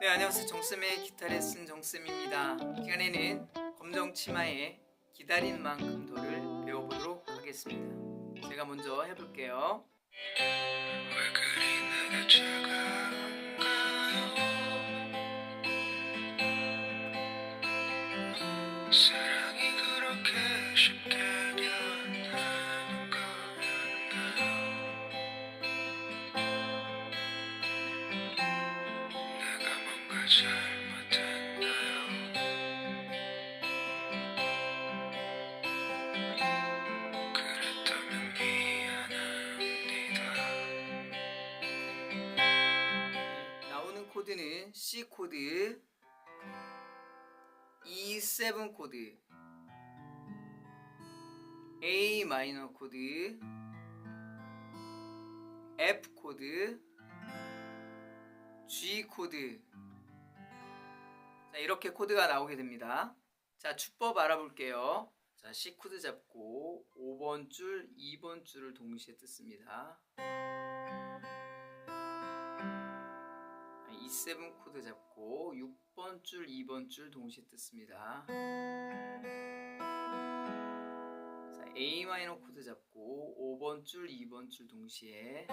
네 안녕하세요. 정쌤의 기타 레슨 정쌤입니다. 이 시간에는 검정 치마의 기다린 만큼도를 배워보도록 하겠습니다. 제가 먼저 해볼게요 나오는 코드는 C 코드 E7 코드 A 마이너 코드 F 코드 G 코드. 자 이렇게 코드가 나오게 됩니다. 자 주법 알아볼게요. 자 C 코드 잡고 5번 줄 2번 줄을 동시에 뜯습니다. E7 코드 잡고 6번 줄, 2번 줄 동시에 뜯습니다. 자, A 마이너 코드 잡고 5번 줄, 2번 줄 동시에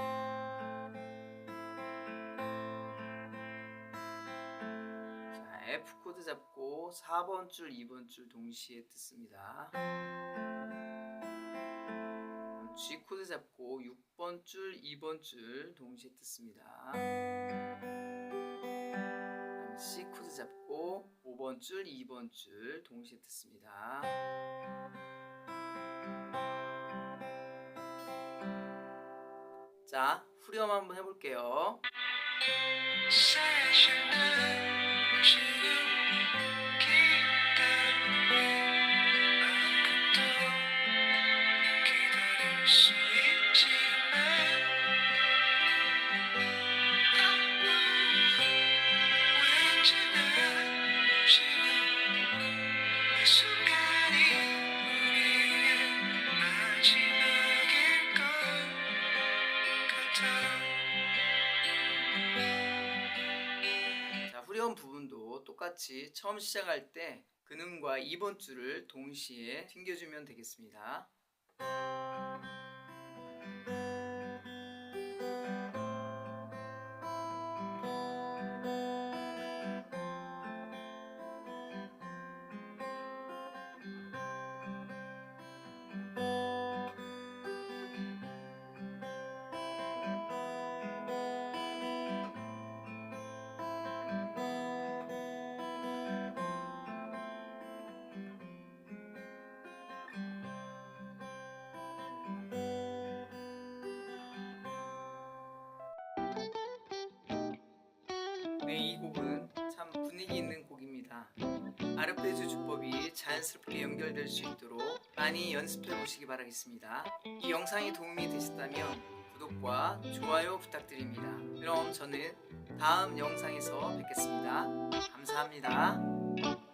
F 코드 잡고 4번 줄, 2번 줄 동시에 뜯습니다. G 코드 잡고 6번 줄, 2번 줄 동시에 뜯습니다. C 코드 잡고 5번 줄, 2번 줄 동시에 뜯습니다. 자, 후렴 한번 해볼게요. 수 있지만 자, 후렴 부분도 똑같이 처음 시작할 때 근음과 2번 줄을 동시에 튕겨주면 되겠습니다. 네, 이 곡은 참 분위기 있는 곡입니다. 아르페지오 주법이 자연스럽게 연결될 수 있도록 많이 연습해 보시기 바라겠습니다. 이 영상이 도움이 되셨다면 구독과 좋아요 부탁드립니다. 그럼 저는 다음 영상에서 뵙겠습니다. 감사합니다.